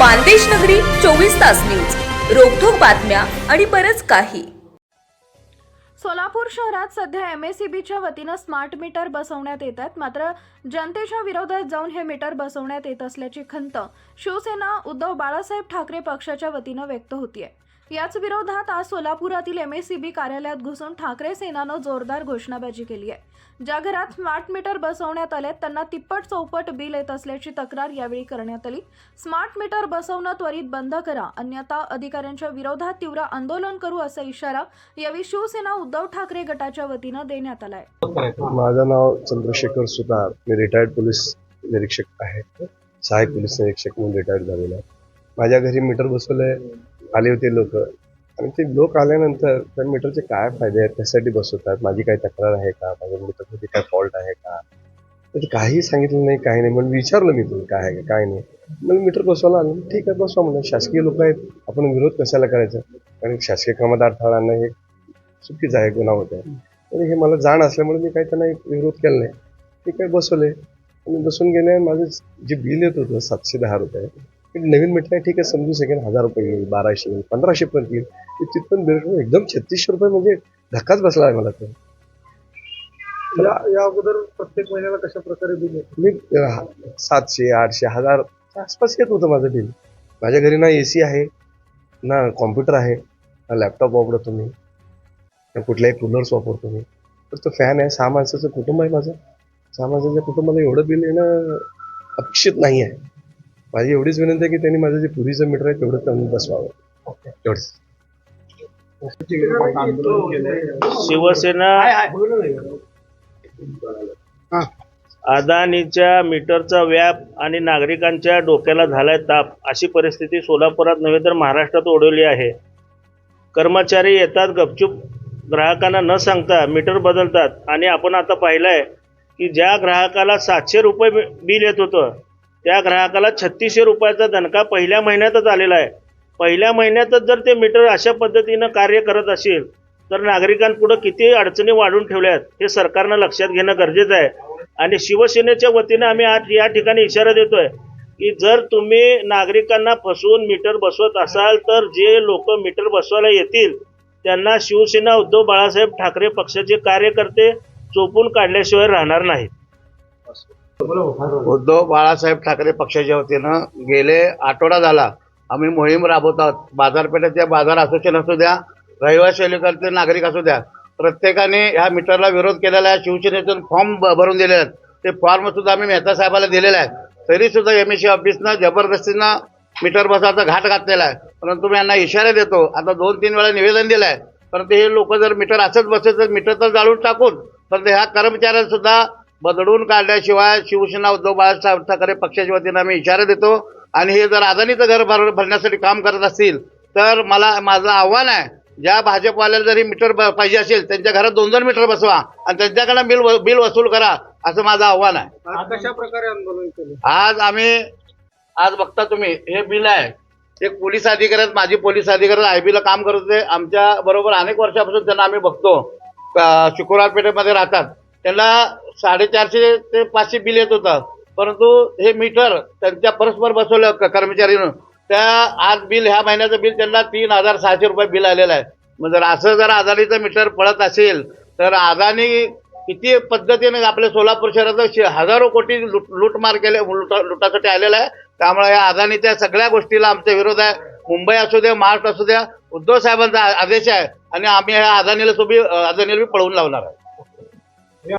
मानदेश नगरी चोवीस तास न्यूज. रोखोक बातम्या आणि बरच काही. सोलापूर शहरात सध्या एम एस सी बीच्या वतीनं स्मार्ट मीटर बसवण्यात येत आहेत. मात्र जनतेच्या विरोधात जाऊन हे मीटर बसवण्यात येत असल्याची खंत शिवसेना उद्धव बाळासाहेब ठाकरे पक्षाच्या वतीनं व्यक्त होतीये. याच विरोधात आज सोलापुरातील एम एस सी बी कार्यालयात घुसून ठाकरे सेनानं जोरदार घोषणाबाजी केली आहे. ज्या घरात स्मार्ट मीटर बसवण्यात आले त्यांना तिप्पट चौपट बिल येत असल्याची तक्रार यावेळी करण्यात आली. स्मार्ट मीटर बसवणं त्वरित बंद करा अन्यथा अधिकाऱ्यांच्या विरोधात तीव्र आंदोलन करू असा इशारा यावेळी शिवसेना उद्धव ठाकरे गटाच्या वतीनं देण्यात आलाय. माझं नाव चंद्रशेखर सुतार. मी रिटायर्ड पोलीस निरीक्षक आहे. सहाय्यक पोलीस निरीक्षक म्हणून रिटायर्ड झालेला आहे. माझ्या घरी मीटर बसवलंय आले होते लोक. आणि ते लोक आल्यानंतर त्या मीटरचे काय फायदे आहेत त्यासाठी बसवतात? माझी काही तक्रार आहे का? माझ्या मीटरमध्ये काय फॉल्ट आहे का? तर ते काही सांगितलं नाही काही नाही. म्हणून विचारलं मी तुम्ही काय आहे का काय नाही. मग मीटर बसवायला आलं. ठीक आहे बसवा. म्हणलं शासकीय लोक आहेत. आपण विरोध कशाला करायचा? कारण शासकीय कामात अडथळा आणणं हे चुकीचं आहे गुन्हा होत आहे. आणि हे मला जाण असल्यामुळे मी काही त्यांना एक विरोध केला नाही. ते आहे बसवले? आणि बसून गेले माझं जे बिल येत होतं सातशे दहा रुपये नवीन आहे ठीक आहे समजू शकेल हजार रुपये येईल बाराशे येईल पंधराशे पर्यंत येईल. ते तिथून बिल एकदम छत्तीसशे रुपये म्हणजे धक्काच बसला आहे मला तो. या या अगोदर प्रत्येक महिन्याला कशा प्रकारे बिल येतं? मी सातशे आठशे हजार आसपास येत होतं माझं बिल. माझ्या घरी ना ए सी आहे ना कॉम्प्युटर आहे ना लॅपटॉप वापरतो मी ना कुठल्याही कूलर्स वापरतो मी. फक्त फॅन आहे सहा माणसाचं कुटुंब आहे माझं. सहा माणसाच्या कुटुंबाला एवढं बिल येणं अपेक्षित नाही आहे. माझी एवढीच विनंती आहे की त्यांनी माझं जे पूर्वीचं मीटर आहे तेवढं त्यांनी बसवावं. केलंय शिवसेना अदानीच्या मीटरचा व्याप आणि नागरिकांच्या डोक्याला झालाय ताप अशी परिस्थिती सोलापुरात नव्हे तर महाराष्ट्रात ओढवली आहे. कर्मचारी येतात गपचूप ग्राहकांना न सांगता मीटर बदलतात. आणि आपण आता पाहिलंय की ज्या ग्राहकाला सातशे रुपये बिल येत होतं त्या ग्राहकाला छत्तीसशे रुपयाचा दणका पहिल्या महिन्यातच आलेला आहे. पहिल्या महिन्यातच जर ते मीटर अशा पद्धतीनं कार्य करत असेल तर नागरिकांपुढं किती अडचणी वाढून ठेवल्यात हे सरकारनं लक्षात घेणं गरजेचं आहे. आणि शिवसेनेच्या वतीनं आम्ही आज या ठिकाणी इशारा देतोय की जर तुम्ही नागरिकांना फसवून मीटर बसवत असाल तर जे लोक मीटर बसवायला येतील त्यांना शिवसेना उद्धव बाळासाहेब ठाकरे पक्षाचे कार्यकर्ते चोपून काढल्याशिवाय राहणार नाहीत. उद्धव बाळासाहेब ठाकरे पक्षाच्या वतीनं गेले आठवडा झाला. आम्ही मोहीम राबवत आहोत. बाजार असोसिएशन असू द्या रहिवासी अलीकडचे नागरिक असू द्या प्रत्येकाने ह्या मीटरला विरोध केलेला आहे. शिवसेनेतून फॉर्म भरून दिलेले आहेत. ते फॉर्म सुद्धा आम्ही मेहता साहेबाला दिलेले आहे तरी सुद्धा एम एस सी ऑफिसनं जबरदस्तीनं मीटर बसाचा घाट घातलेला आहे. परंतु मी यांना इशारा देतो. आता दोन तीन वेळा निवेदन दिलं आहे. परंतु हे लोक जर मीटर असंच बसत तर मीटर तर जाळून टाकून परंतु ह्या कर्मचाऱ्यांसुद्धा बदलून काढल्याशिवाय शिवसेना उद्धव बाळासाहेब ठाकरे पक्षाच्या वतीनं आम्ही इशारा देतो. आणि हे जर अदानीचं घर भर भरण्यासाठी काम करत असतील तर मला माझं आव्हान आहे ज्या भाजपवाल्याला जरी मीटर पाहिजे असेल त्यांच्या घरात दोन दोन मीटर बसवा आणि त्यांच्याकडे बिल बिल वसूल करा असं माझं आव्हान आहे. आज कशा प्रकारे आंदोलन केलं? आज आम्ही आज बघता तुम्ही हे बिल आहे. एक पोलीस अधिकारी माजी पोलीस अधिकारी आय बीला काम करत होते. आमच्या बरोबर अनेक वर्षापासून त्यांना आम्ही बघतो. शुक्रवार पेठेमध्ये राहतात. त्यांना साडेचारशे ते पाचशे बिल येत होतं. परंतु हे मीटर त्यांच्या परस्पर बसवलं कर्मचारीनं. त्या आज बिल ह्या महिन्याचं बिल त्यांना तीन हजार सहाशे रुपये बिल आलेलं आहे. मग जर असं जर अदानीचं मीटर पडत असेल तर अदानी किती पद्धतीने आपल्या सोलापूर शहरात हजारो कोटी लूट लूटमार केले लुटा लुटासाठी आलेला आहे. त्यामुळे या अदानीच्या सगळ्या गोष्टीला आमचा विरोध आहे. मुंबई असू द्या महाराष्ट्र असू द्या उद्धव साहेबांचा आदेश आहे. आणि आम्ही ह्या अदानीला सोबी अदानीला बी पळवून लावणार आहे.